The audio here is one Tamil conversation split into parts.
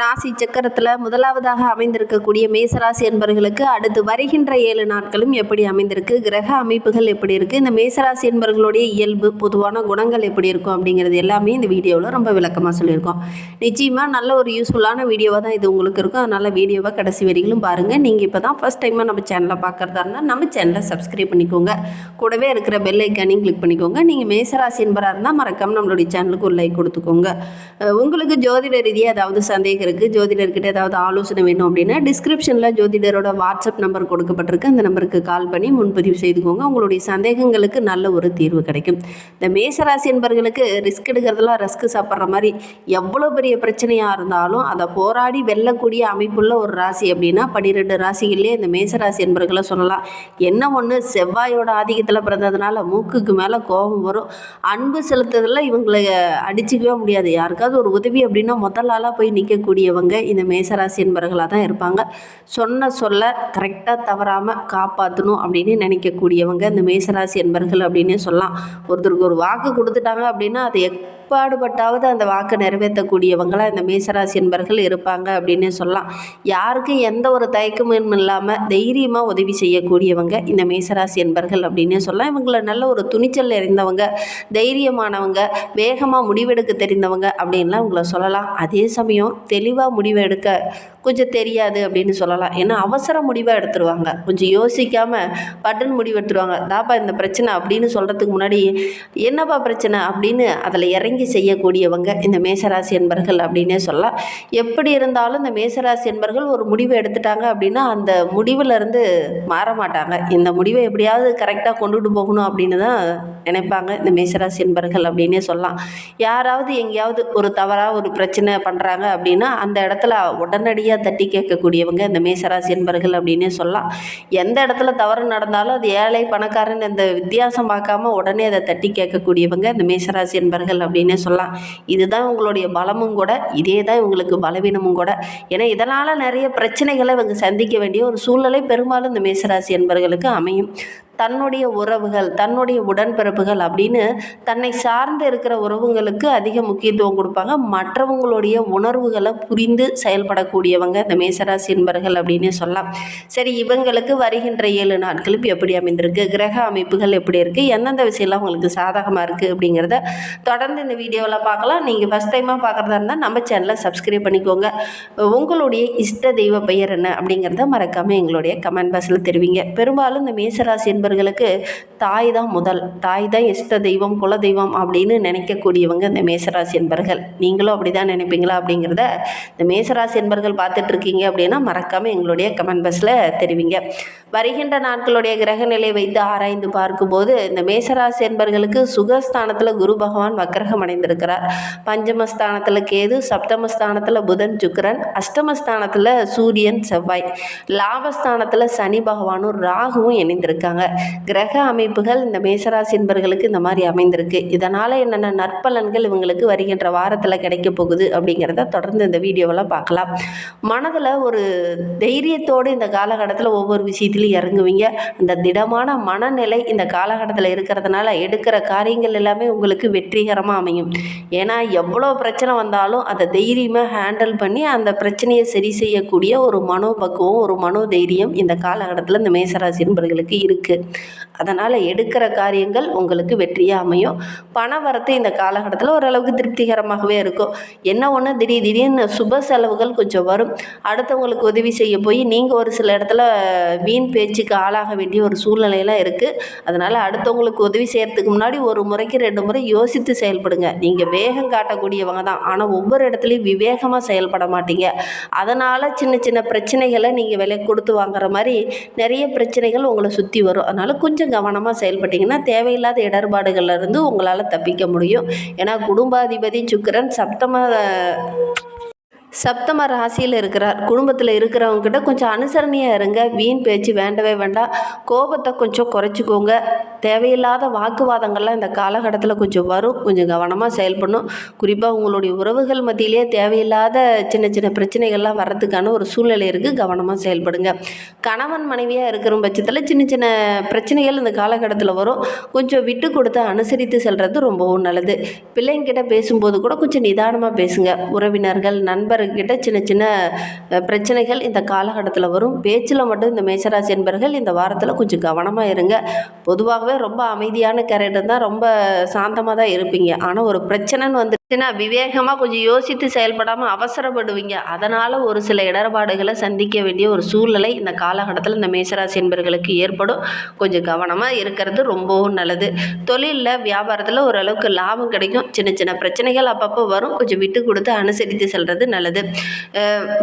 ராசி சக்கரத்தில் முதலாவதாக அமைந்திருக்கக்கூடிய மேசராசி என்பர்களுக்கு அடுத்து வருகின்ற ஏழு நாட்களும் எப்படி அமைந்திருக்கு? கிரக அமைப்புகள் எப்படி இருக்குது இந்த மேசராசி என்பர்களுடைய இயல்பு பொதுவான குணங்கள் எப்படி இருக்கும்? அப்படிங்கிறது எல்லாமே இந்த வீடியோவில் ரொம்ப விளக்கமாக சொல்லியிருக்கோம். நிச்சயமாக நல்ல ஒரு யூஸ்ஃபுல்லான வீடியோவாக தான் இது உங்களுக்கு இருக்கும். அதனால் வீடியோவை கடைசி வரையிலும் பாருங்கள் நீங்கள் இப்போ தான் ஃபஸ்ட் டைமாக நம்ம சேனலை பார்க்குறதா இருந்தால் நம்ம சேனலை சப்ஸ்கிரைப் பண்ணிக்கோங்க. கூடவே இருக்கிற பெல் ஐக்கானையும் கிளிக் பண்ணிக்கோங்க. நீங்கள் மேசராசி என்பராக இருந்தால் மறக்காமல் நம்மளுடைய சேனலுக்கு ஒரு லைக் கொடுத்துக்கோங்க. உங்களுக்கு ஜோதிட ரீதியாக ஏதாவது சந்தேகம் இருக்குது ஜோதிடர்கிட்ட ஏதாவது ஆலோசனை வேணும் அப்படின்னா டிஸ்கிரிப்ஷனில் ஜோதிடரோட வாட்ஸ்அப் நம்பர் கொடுக்கப்பட்டிருக்கு. அந்த நம்பருக்கு கால் பண்ணி முன்பதிவு செய்துக்கோங்க. உங்களுடைய சந்தேகங்களுக்கு நல்ல ஒரு தீர்வு கிடைக்கும். இந்த மேசராசி என்பர்களுக்கு ரிஸ்க் எடுக்கிறதுலாம் ரிஸ்க் சாப்பிட்ற மாதிரி எவ்வளோ பெரிய பிரச்சனையாக இருந்தாலும் அதை போராடி வெல்லக்கூடிய அமைப்புள்ள ஒரு ராசி அப்படின்னா பன்னிரெண்டு ராசிகள்லேயே இந்த மேசராசி என்பர்களை சொல்லலாம். என்ன ஒன்று செவ்வாயோட ஆதிக்கத்தில் பிறந்ததுனால மூக்குக்கு மேலே கோபம் வரும். அன்பு செலுத்துறதுல இவங்களை அடிச்சுக்கவே முடியாது. யாருக்காவது ஒரு உதவி அப்படின்னா முதல் ஆளாக போய் கூடியவங்க இந்த மேசராசி என்பர்களாக தான் இருப்பாங்க. சொன்ன சொல்ல கரெக்டாக தவறாமல் காப்பாற்றணும் அப்படின்னு நினைக்கக்கூடியவங்க இந்த மேசராசி என்பர்கள் அப்படின்னே சொல்லலாம். ஒருத்தருக்கு ஒரு வாக்கு கொடுத்துட்டாங்க அப்படின்னா அது பாடுபட்டாவது அந்த வாக்கை நிறைவேற்றக்கூடியவங்களாக இந்த மேசராசி என்பர்கள் இருப்பாங்க அப்படின்னே சொல்லலாம். யாருக்கும் எந்த ஒரு தயக்கமும் இல்லாமல் தைரியமாக உதவி செய்யக்கூடியவங்க இந்த மேசராசி என்பர்கள் அப்படின்னே சொல்லலாம். இவங்கள நல்ல ஒரு துணிச்சல் நிறைந்தவங்க தைரியமானவங்க வேகமாக முடிவெடுக்க தெரிந்தவங்க அப்படின்லாம் இவங்கள சொல்லலாம். அதே சமயம் தெளிவாக முடிவெடுக்க கொஞ்சம் தெரியாது அப்படின்னு சொல்லலாம். ஏன்னா அவசர முடிவாக எடுத்துருவாங்க. கொஞ்சம் யோசிக்காமல் பட்டன் முடிவு எடுத்துருவாங்க. தாப்பா இந்த பிரச்சனை அப்படின்னு சொல்கிறதுக்கு முன்னாடி என்னப்பா பிரச்சனை? அப்படின்னு அதில் இறங்கி செய்யக்கூடியவங்க இந்த மேசராசி என்பர்கள் அப்படின்னே சொல்லலாம். எப்படி இருந்தாலும் இந்த மேசராசி என்பர்கள் ஒரு முடிவு எடுத்துட்டாங்க அப்படின்னா அந்த முடிவுல இருந்து மாற மாட்டாங்க. இந்த முடிவை எப்படியாவது கரெக்டாக கொண்டுட்டு போகணும் அப்படின்னு தான் நினைப்பாங்க இந்த மேசராசி என்பர்கள் அப்படின்னே சொல்லலாம். யாராவது எங்கேயாவது ஒரு தவறாக ஒரு பிரச்சனை பண்ணுறாங்க அப்படின்னா அந்த இடத்துல உடனடியாக தட்டி கேட்கக்கூடியவங்க இந்த மேசராசி என்பர்கள் அப்படின்னே சொல்லலாம். எந்த இடத்துல தவறு நடந்தாலும் அது ஏழை பணக்காரன் இந்த வித்தியாசம் பார்க்காம உடனே அதை தட்டி கேட்கக்கூடியவங்க இந்த மேசராசி என்பர்கள் அப்படின்னே சொல்லலாம். இதுதான் உங்களுடைய பலமும் கூட இதே தான் இவங்களுக்கு பலவீனமும் கூட. ஏன்னா இதனால் நிறைய பிரச்சனைகளை இவங்க சந்திக்க வேண்டிய ஒரு சூழ்நிலை பெரும்பாலும் இந்த மேசராசி என்பர்களுக்கு அமையும். தன்னுடைய உறவுகள் தன்னுடைய உடன்பிறப்புகள் அப்படின்னு தன்னை சார்ந்து இருக்கிற உறவுங்களுக்கு அதிக முக்கியத்துவம் கொடுப்பாங்க. மற்றவங்களுடைய உணர்வுகளை புரிந்து செயல்படக்கூடியவங்க இந்த மேசராசி என்பர்கள் அப்படின்னே சொல்லலாம். சரி இவங்களுக்கு வருகின்ற ஏழு நாட்களும் எப்படி அமைந்திருக்கு? கிரக அமைப்புகள் எப்படி இருக்குது எந்தெந்த விஷயம்லாம் உங்களுக்கு சாதகமாக இருக்குது அப்படிங்கிறத தொடர்ந்து இந்த வீடியோவில் பார்க்கலாம். நீங்கள் ஃபஸ்ட் டைமாக பார்க்குறதா இருந்தால் நம்ம சேனலை சப்ஸ்கிரைப் பண்ணிக்கோங்க. உங்களுடைய இஷ்ட தெய்வ பெயர் என்ன அப்படிங்கிறத மறக்காமல் எங்களுடைய கமெண்ட் பாக்ஸில் தெரிவிங்க. பெரும்பாலும் இந்த மேசராசி என்பர்களுக்கு தாய் தான் முதல். தாய் தான் இஷ்ட தெய்வம் குல தெய்வம் அப்படின்னு நினைக்கக்கூடியவங்க இந்த மேசராசி என்பர்கள். நீங்களும் அப்படி தான் நினைப்பீங்களா அப்படிங்கிறத இந்த மேசராசி என்பர்கள் பார்த்துட்ருக்கீங்க அப்படின்னா மறக்காமல் எங்களுடைய கமெண்ட் பாக்ஸில் தெரிவிங்க. வருகின்ற நாட்களுடைய கிரக நிலை வைத்து ஆராய்ந்து பார்க்கும்போது இந்த மேசராசி என்பர்களுக்கு சுகஸ்தானத்தில் குரு பகவான் வக்கரகம் அடைந்திருக்கிறார். பஞ்சமஸ்தானத்தில் கேது சப்தமஸ்தானத்தில் புதன் சுக்கரன் அஷ்டமஸ்தானத்தில் சூரியன் செவ்வாய். லாபஸ்தானத்தில் சனி பகவானும் ராகுவும் இணைந்திருக்காங்க. கிரக அமைப்புகள் இந்த மேசராசி என்பர்களுக்கு இந்த மாதிரி அமைந்திருக்கு. இதனால் என்னென்ன நற்பலன்கள் இவங்களுக்கு வருகின்ற வாரத்தில் கிடைக்க போகுது அப்படிங்கிறத தொடர்ந்து இந்த வீடியோவெல்லாம் பார்க்கலாம். மனதில் ஒரு தைரியத்தோடு இந்த காலகட்டத்தில் ஒவ்வொரு விஷயத்துலையும் இறங்குவீங்க. அந்த திடமான மனநிலை இந்த காலகட்டத்தில் இருக்கிறதுனால எடுக்கிற காரியங்கள் எல்லாமே உங்களுக்கு வெற்றிகரமாக அமையும். ஏன்னா எவ்வளோ பிரச்சனை வந்தாலும் அதை தைரியமாக ஹேண்டில் பண்ணி அந்த பிரச்சனையை சரி செய்யக்கூடிய ஒரு மனோபக்குவம் ஒரு மனோதைரியம் இந்த காலகட்டத்தில் இந்த மேசராசி என்பர்களுக்கு இருக்குது அதனால் எடுக்கிற காரியங்கள் உங்களுக்கு வெற்றியாக அமையும். பண வரத்து இந்த காலகட்டத்தில் ஓரளவுக்கு திருப்திகரமாகவே இருக்கும். என்ன ஒன்று திடீர் திடீர்னு சுப செலவுகள் கொஞ்சம் வரும். அடுத்தவங்களுக்கு உதவி செய்ய போய் நீங்கள் ஒரு சில இடத்துல வீண் பேச்சுக்கு ஆளாக வேண்டிய ஒரு சூழ்நிலையெல்லாம் இருக்குது அதனால் அடுத்தவங்களுக்கு உதவி செய்கிறதுக்கு முன்னாடி ஒரு முறைக்கு ரெண்டு முறை யோசித்து செயல்படுங்க. நீங்கள் வேகம் காட்டக்கூடியவங்க தான். ஆனால் ஒவ்வொரு இடத்துலையும் விவேகமாக செயல்பட மாட்டீங்க. அதனால் சின்ன சின்ன பிரச்சனைகளை நீங்கள் விலை கொடுத்து வாங்குற மாதிரி நிறைய பிரச்சனைகள் உங்களை சுற்றி வரும். அதனால் கொஞ்சம் கவனமாக செயல்பட்டிங்கன்னா தேவையில்லாத இடர்பாடுகள்லேருந்து உங்களால் தப்பிக்க முடியும். ஏன்னா குடும்பாதிபதி சுக்கிரன் சப்தம சப்தம ராசியில் இருக்கிறார். குடும்பத்தில் இருக்கிறவங்ககிட்ட கொஞ்சம் அனுசரணையாக இருங்க. வீண் பேச்சு வேண்டவே வேண்டாம். கோபத்தை கொஞ்சம் குறைச்சிக்கோங்க. தேவையில்லாத வாக்குவாதங்கள்லாம் இந்த காலகட்டத்தில் கொஞ்சம் வரும். கொஞ்சம் கவனமாக செயல்படணும். குறிப்பாக உங்களுடைய உறவுகள் மத்தியிலேயே தேவையில்லாத சின்ன சின்ன பிரச்சனைகள்லாம் வர்றதுக்கான ஒரு சூழ்நிலை இருக்குது கவனமாக செயல்படுங்க. கணவன் மனைவியாக இருக்கிற பட்சத்தில் சின்ன சின்ன பிரச்சனைகள் இந்த காலகட்டத்தில் வரும். கொஞ்சம் விட்டு கொடுத்து அனுசரித்து செல்வது ரொம்பவும் நல்லது. பிள்ளைங்கிட்ட பேசும்போது கூட கொஞ்சம் நிதானமாக பேசுங்க. உறவினர்கள் நண்பர்கள் நண்பர்கிட்ட சின்ன சின்ன பிரச்சனைகள் இந்த காலகட்டத்தில் வரும். பேச்சில் மட்டும் இந்த மேசராசி என்பர்கள் இந்த வாரத்தில் கொஞ்சம் கவனமாக இருங்க. பொதுவாகவே ரொம்ப அமைதியான கேரக்டர் தான் ரொம்ப சாந்தமாக தான் இருப்பீங்க. ஆனால் ஒரு பிரச்சனைன்னு வந்து வந்துச்சுன்னா விவேகமாக கொஞ்சம் யோசித்து செயல்படாமல் அவசரப்படுவீங்க. அதனால் ஒரு சில இடர்பாடுகளை சந்திக்க வேண்டிய ஒரு சூழ்நிலை இந்த காலகட்டத்தில் இந்த மேசராசி என்பர்களுக்கு ஏற்படும். கொஞ்சம் கவனமாக இருக்கிறது ரொம்பவும் நல்லது. தொழிலில் வியாபாரத்தில் ஓரளவுக்கு லாபம் கிடைக்கும். சின்ன சின்ன பிரச்சனைகள் அப்பப்போ வரும். கொஞ்சம் விட்டு கொடுத்து அனுசரித்து செல்வது நல்லது.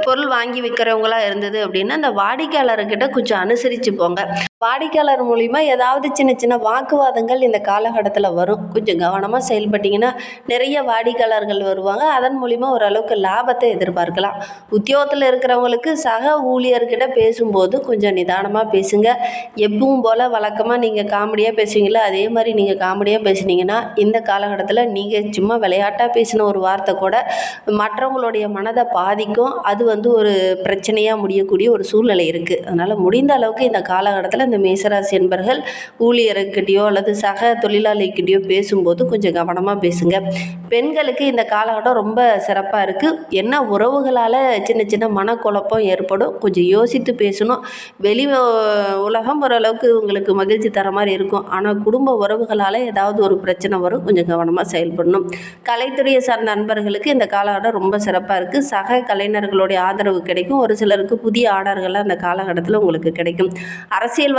பொருள் வாங்கி விற்கிறவங்களா இருந்தது அப்படின்னா அந்த வாடிக்கையாளர்கிட்ட கொஞ்சம் அனுசரித்து போங்க. வாடிக்கையாளர் மூலிமா ஏதாவது சின்ன சின்ன வாக்குவாதங்கள் இந்த காலகட்டத்தில் வரும். கொஞ்சம் கவனமாக செயல்பட்டீங்கன்னா நிறைய வாடிக்கையாளர்கள் வருவாங்க. அதன் மூலிமா ஓரளவுக்கு லாபத்தை எதிர்பார்க்கலாம். உத்தியோகத்தில் இருக்கிறவங்களுக்கு சக ஊழியர்கிட்ட பேசும்போது கொஞ்சம் நிதானமாக பேசுங்க. எப்பவும் போல் வழக்கமாக நீங்கள் காமெடியாக பேசுவீங்களா அதே மாதிரி நீங்கள் காமெடியாக பேசுனீங்கன்னா இந்த காலகட்டத்தில் நீங்கள் சும்மா விளையாட்டாக பேசின ஒரு வார்த்தை கூட மற்றவங்களுடைய மனதை பாதிக்கும். அது வந்து ஒரு பிரச்சனையாக முடியக்கூடிய ஒரு சூழ்நிலை இருக்குது அதனால் முடிந்த அளவுக்கு இந்த காலகட்டத்தில் இந்த மேசராசி என்பர்கள் ஊழியர்கிட்டயோ அல்லது சக தொழிலாளிகிட்டயோ பேசும்போது கொஞ்சம் கவனமாக பேசுங்க. பெண்களுக்கு இந்த காலகட்டம் ரொம்ப சிறப்பாக இருக்குது என்ன உறவுகளால் சின்ன சின்ன மனக்குழப்பம் ஏற்படும் கொஞ்சம் யோசித்து பேசணும். வெளி உலகம் ஓரளவுக்கு உங்களுக்கு மகிழ்ச்சி தர மாதிரி இருக்கும். ஆனால் குடும்ப உறவுகளால் ஏதாவது ஒரு பிரச்சனை வரும் கொஞ்சம் கவனமாக செயல்படணும். கலைத்துறையை சார்ந்த நண்பர்களுக்கு இந்த காலகட்டம் ரொம்ப சிறப்பாக இருக்குது சக கலைஞர்களுடைய ஆதரவு கிடைக்கும். ஒரு சிலருக்கு புதிய ஆர்டர்கள்லாம் அந்த காலகட்டத்தில் உங்களுக்கு கிடைக்கும்.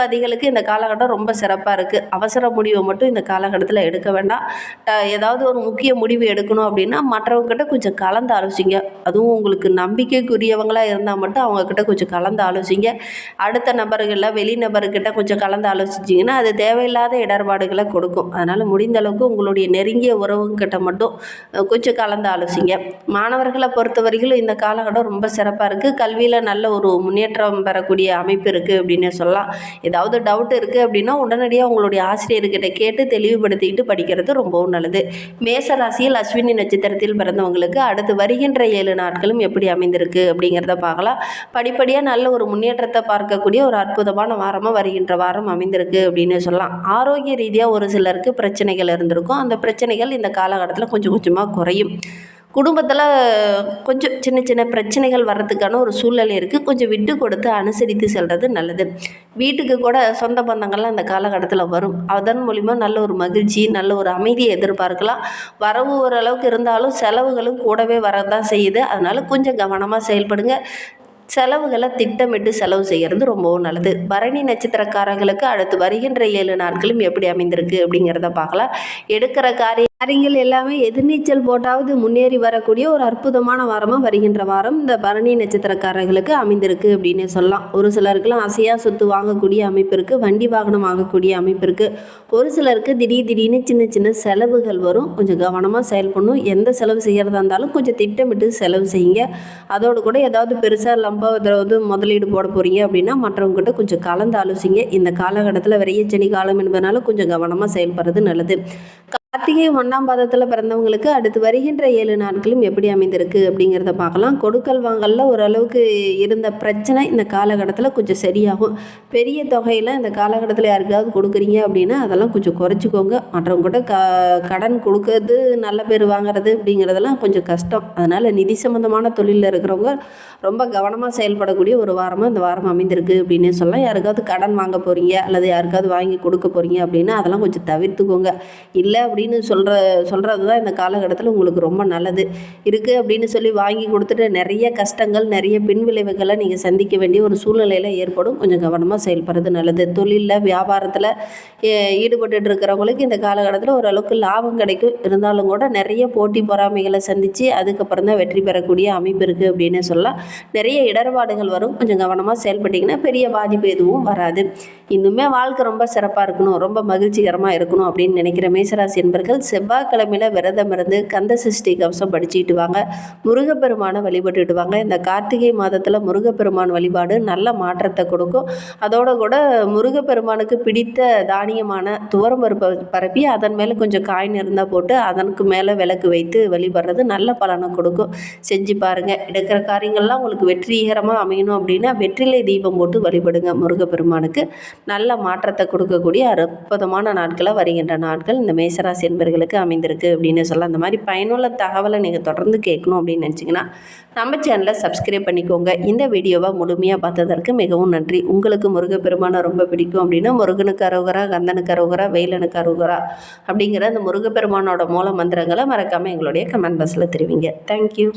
அரசியல்வாதிகளுக்கு இந்த காலகட்டம் ரொம்ப சிறப்பாக இருக்குது அவசர முடிவை மட்டும் இந்த காலகட்டத்தில் எடுக்க வேண்டாம். ட- ஏதாவது ஒரு முக்கிய முடிவு எடுக்கணும் அப்படின்னா மற்றவங்ககிட்ட கொஞ்சம் கலந்து ஆலோசிங்க. அதுவும் உங்களுக்கு நம்பிக்கைக்குரியவங்களாக இருந்தால் மட்டும் அவங்கக்கிட்ட கொஞ்சம் கலந்து ஆலோசிங்க. அடுத்த நபர்களில் வெளிநபர்கிட்ட கொஞ்சம் கலந்து ஆலோசிச்சிங்கன்னா அது தேவையில்லாத இடர்பாடுகளை கொடுக்கும். அதனால் முடிந்த அளவுக்கு உங்களுடைய நெருங்கிய உறவுங்கிட்ட மட்டும் கொஞ்சம் கலந்து ஆலோசிங்க. மாணவர்களை பொறுத்த வரைக்கும் இந்த காலகட்டம் ரொம்ப சிறப்பாக இருக்குது கல்வியில் நல்ல ஒரு முன்னேற்றம் பெறக்கூடிய அமைப்பு இருக்குது அப்படின்னு சொல்லலாம். ஏதாவது டவுட் இருக்குது அப்படின்னா உடனடியாக உங்களுடைய ஆசிரியர்கிட்ட கேட்டு தெளிவுபடுத்திக்கிட்டு படிக்கிறது ரொம்பவும் நல்லது. மேச ராசியில் அஸ்வினி நட்சத்திரத்தில் பிறந்தவங்களுக்கு அடுத்து வருகின்ற ஏழு நாட்களும் எப்படி அமைந்திருக்கு அப்படிங்கிறத பார்க்கலாம். படிப்படியாக நல்ல ஒரு முன்னேற்றத்தை பார்க்கக்கூடிய ஒரு அற்புதமான வாரமாக வருகின்ற வாரம் அமைந்திருக்கு அப்படின்னு சொல்லலாம். ஆரோக்கிய ரீதியாக ஒரு சிலருக்கு பிரச்சனைகள் இருந்திருக்கும். அந்த பிரச்சனைகள் இந்த காலகட்டத்தில் கொஞ்சம் கொஞ்சமாக குறையும். குடும்பத்தில் கொஞ்சம் சின்ன சின்ன பிரச்சனைகள் வர்றதுக்கான ஒரு சூழ்நிலை இருக்குது கொஞ்சம் விட்டு கொடுத்து அனுசரித்து செல்வது நல்லது. வீட்டுக்கு கூட சொந்த பந்தங்கள்லாம் அந்த காலகட்டத்தில் வரும். அதன் மூலிமா நல்ல ஒரு மகிழ்ச்சி நல்ல ஒரு அமைதியை எதிர்பார்க்கலாம். வரவு ஓரளவுக்கு இருந்தாலும் செலவுகளும் கூடவே வரதான் செய்யுது. அதனால் கொஞ்சம் கவனமாக செயல்படுங்க. செலவுகளை திட்டமிட்டு செலவு செய்கிறது ரொம்பவும் நல்லது. பரணி நட்சத்திரக்காரங்களுக்கு அடுத்து வருகின்ற ஏழு நாட்களும் எப்படி அமைந்திருக்கு அப்படிங்கிறத பார்க்கலாம். எடுக்கிற காரிய காரியங்கள் எல்லாமே எதிர்நீச்சல் போட்டாவது முன்னேறி வரக்கூடிய ஒரு அற்புதமான வாரமாக வருகின்ற வாரம் இந்த பரணி நட்சத்திரக்காரர்களுக்கு அமைந்திருக்கு அப்படின்னு சொல்லலாம். ஒரு சிலருக்குலாம் அசையா சொத்து வாங்கக்கூடிய அமைப்பு இருக்குது வண்டி வாகனம் வாங்கக்கூடிய அமைப்பு இருக்குது ஒரு சிலருக்கு திடீர் திடீர்னு சின்ன சின்ன செலவுகள் வரும். கொஞ்சம் கவனமாக செயல்படணும். எந்த செலவு செய்கிறதா இருந்தாலும் கொஞ்சம் திட்டமிட்டு செலவு செய்யுங்க. அதோடு கூட ஏதாவது பெருசாக லம்ப வந்து முதலீடு போட போகிறீங்க அப்படின்னா மற்றவங்ககிட்ட கொஞ்சம் கலந்து ஆலோசிங்க இந்த காலகட்டத்தில் விரைய சனி காலம் என்பதனால கொஞ்சம் கவனமாக செயல்படுறது நல்லது. கார்த்திகை ஒன்றாம் பாதத்தில் பிறந்தவங்களுக்கு அடுத்து வருகின்ற ஏழு நாட்களும் எப்படி அமைந்திருக்கு அப்படிங்கிறத பார்க்கலாம். கொடுக்கல் வாங்கலில் ஓரளவுக்கு இருந்த பிரச்சனை இந்த காலகட்டத்தில் கொஞ்சம் சரியாகும். பெரிய தொகையில் இந்த காலகட்டத்தில் யாருக்காவது கொடுக்குறீங்க அப்படின்னா அதெல்லாம் கொஞ்சம் குறைச்சிக்கோங்க. மற்றவங்ககிட்ட க கடன் கொடுக்கறது நல்ல பேர் வாங்குறது அப்படிங்கிறதெல்லாம் கொஞ்சம் கஷ்டம். அதனால் நிதி சம்மந்தமான தொழிலில் இருக்கிறவங்க ரொம்ப கவனமாக செயல்படக்கூடிய ஒரு வாரமாக இந்த வாரம் அமைந்திருக்கு அப்படின்னு சொல்லலாம் யாருக்காவது கடன் வாங்க போகிறீங்க அல்லது யாருக்காவது வாங்கி கொடுக்க போகிறீங்க அப்படின்னா அதெல்லாம் கொஞ்சம் தவிர்த்துக்கோங்க. இல்லை அப்படின்னு சொல்கிற சொல்கிறது தான் இந்த காலகட்டத்தில் உங்களுக்கு ரொம்ப நல்லது. இருக்குது அப்படின்னு சொல்லி வாங்கி கொடுத்துட்டு நிறைய கஷ்டங்கள் நிறைய பின்விளைவுகளை நீங்கள் சந்திக்க வேண்டிய ஒரு சூழ்நிலையில் ஏற்படும். கொஞ்சம் கவனமாக செயல்படுறது நல்லது. தொழிலில் வியாபாரத்தில் ஈடுபட்டு இருக்கிறவங்களுக்கு இந்த காலகட்டத்தில் ஓரளவுக்கு லாபம் கிடைக்கும். இருந்தாலும் கூட நிறைய போட்டி பொறாமைகளை சந்தித்து அதுக்கப்புறம் தான் வெற்றி பெறக்கூடிய அமைப்பு இருக்குது அப்படின்னு சொல்லலாம். நிறைய இடர்பாடுகள் வரும். கொஞ்சம் கவனமாக செயல்பட்டிங்கன்னா பெரிய பாதிப்பு எதுவும் வராது. இன்னுமே வாழ்க்கை ரொம்ப சிறப்பாக இருக்கணும். ரொம்ப மகிழ்ச்சிகரமாக இருக்கணும் அப்படின்னு நினைக்கிற மேசராசி நண்பர்கள் செவ்வாய்க்கிழமையில் விரதம் இருந்து கந்த சஷ்டி கவசம் படிச்சுக்கிட்டு வாங்க. முருகப்பெருமானை வழிபட்டுட்டு வாங்க. இந்த கார்த்திகை மாதத்தில் முருகப்பெருமான் வழிபாடு நல்ல மாற்றத்தை கொடுக்கும். அதோட கூட முருகப்பெருமானுக்கு பிடித்த தானியமான துவரம் பருப்பை பரப்பி அதன் மேலே கொஞ்சம் காயின் இருந்தால் போட்டு அதனுக்கு மேலே விளக்கு வைத்து வழிபடுறது நல்ல பலனை கொடுக்கும். செஞ்சு பாருங்கள் எடுக்கிற காரியங்கள்லாம் உங்களுக்கு வெற்றிகரமாக அமையணும் அப்படின்னா வெற்றிலை தீபம் போட்டு வழிபடுங்க முருகப்பெருமானுக்கு. நல்ல மாற்றத்தை கொடுக்கக்கூடிய அற்புதமான நாட்களாக வருகின்ற நாட்கள். இந்த மேசராசி என்பர்களுக்கு அமைந்திருக்கு அப்படின்னு சொல்லலாம். அந்த மாதிரி பயனுள்ள தகவலை நீங்கள் தொடர்ந்து கேட்கணும் அப்படின்னு நினச்சிங்கன்னா நம்ம சேனலை சப்ஸ்கிரைப் பண்ணிக்கோங்க. இந்த வீடியோவை முழுமையாக பார்த்ததற்கு மிகவும் நன்றி. உங்களுக்கு முருகப்பெருமானை ரொம்ப பிடிக்கும் அப்படின்னா முருகனுக்கு அருகரா கந்தனுக்கு அருகரா வெயிலனுக்கு அருகரா அப்படிங்கிற அந்த முருகப்பெருமானோட மூல மந்திரங்களை மறக்காமல் எங்களுடைய கமெண்ட் பாக்ஸில் தெரிவிங்க. தேங்க்யூ